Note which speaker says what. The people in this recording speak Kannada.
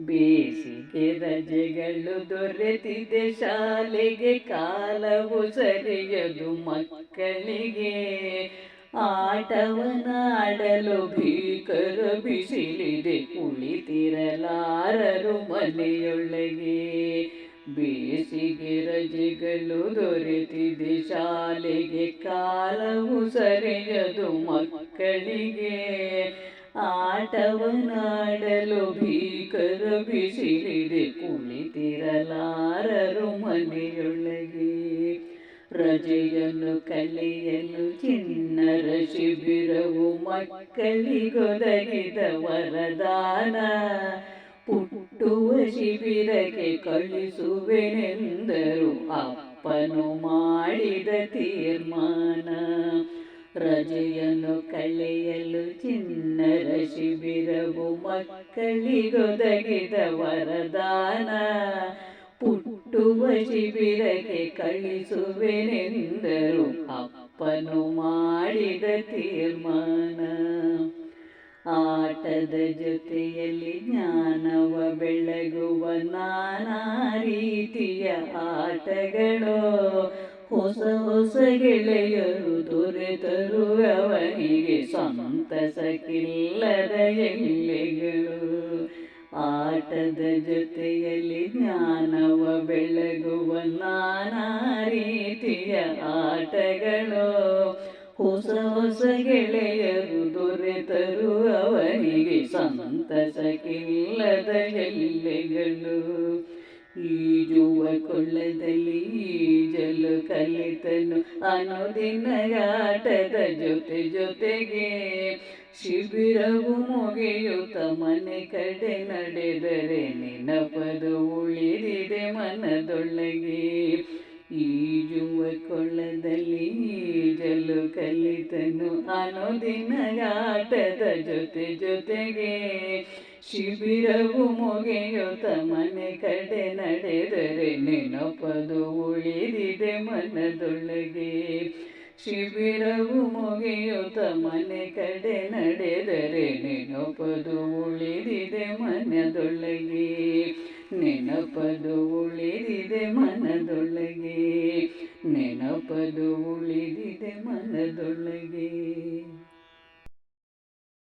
Speaker 1: ಬೇಸಿಗೆ ರಜೆಗಳು ದೊರೆತಿದೆ ಶಾಲೆಗೆ ಕಾಲವು ಸರಿಯದು ಮಕ್ಕಳಿಗೆ. ಆಟವನಾಡಲು ಭೀಕರ ಬಿಸಿಲಿದೆ ಕುಳಿತಿರಲಾರರು ಮನೆಯೊಳಗೆ. ಬೇಸಿಗೆ ರಜೆಗಳು ದೊರೆತಿದೆ ಶಾಲೆಗೆ ಕಾಲವು ಸರಿಯದು ಮಕ್ಕಳಿಗೆ. ಆಟವನಾಡಲು ಭೀಕರ ಬಿಸಿಲಿದೆ ಕುಳಿತಿರಲಾರರು ಮನೆಯೊಳಗೆ. ರಜೆಯನ್ನು ಕಲಿಯಲು ಚಿನ್ನರ ಶಿಬಿರವು ಮಕ್ಕಳಿಗೊದಗಿದ ವರದಾನ. ಪುಟ್ಟುವ ಶಿಬಿರಕ್ಕೆ ಕಳಿಸುವೆನೆಂದರು ಅಪ್ಪನು ಮಾಡಿದ ತೀರ್ಮಾನ. ರಜೆಯನ್ನು ಕಳೆಯಲು ಚಿನ್ನರ ಶಿಬಿರವು ಮಕ್ಕಳಿಗೊದಗಿದ ವರದಾನ. ಪುಟ್ಟುವ ಶಿಬಿರಕ್ಕೆ ಕಳಿಸುವೆನೆಂದರು ಅಪ್ಪನು ಮಾಡಿದ ತೀರ್ಮಾನ. ಆಟದ ಜೊತೆಯಲ್ಲಿ ಜ್ಞಾನವ ಬೆಳಗುವ ನಾನಾ ರೀತಿಯ ಆಟಗಳು. ಹೊಸ ಹೊಸ ಗೆಳೆಯರು ದೊರೆತರು ಅವನಿಗೆ ಸಂತಸಕ್ಕಿಲ್ಲದ ಎಲ್ಲಿಗಳು ಆಟದ ಜೊತೆಯಲ್ಲಿ ಜ್ಞಾನವ ಬೆಳಗುವ ನಾನಾ ರೀತಿಯ ಆಟಗಳು. ಹೊಸ ಹೊಸ ಗೆಳೆಯರು ದೊರೆತರು ಅವನಿಗೆ ಸಂತಸಕ್ಕಿಲ್ಲದ ಎಲ್ಲೆಗಳು ಈಜುವ ಕೊಳ್ಳದಲ್ಲಿ ಈಜಲು ಕಲಿತನು. ಅನುದಿನ ಆಟದ ಜೊತೆ ಜೊತೆಗೆ ಶಿಬಿರವು ಮುಗಿಯುತ್ತ ಮನೆ ಕಡೆ ನಡೆದರೆ ನೆನಪದು ಉಳಿದಿದೆ ಮನದೊಳಗೆ. ಈಜುವ ಕೊಳ್ಳದಲ್ಲಿ ಈಜಲು ಕಲಿತನು. ಅನುದಿನ ಆಟದ ಜೊತೆ ಜೊತೆಗೆ ಶಿಬಿರವು ಮುಗಿಯುತ್ತ ಮನೆ ಕಡೆ ನಡೆದರೆ ನೆನಪದು ಉಳಿದಿದೆ ಮನದೊಳಗೆ. ಶಿಬಿರವು ಮುಗಿಯುತ್ತ ಮನೆ ಕಡೆ ನಡೆದರೆ ನೆನಪದು ಉಳಿದಿದೆ ಮನದೊಳಗೆ. ನೆನಪದು ಉಳಿದಿದೆ ಮನದೊಳಗೆ. ನೆನಪದು ಉಳಿದಿದೆ ಮನದೊಳಗೆ.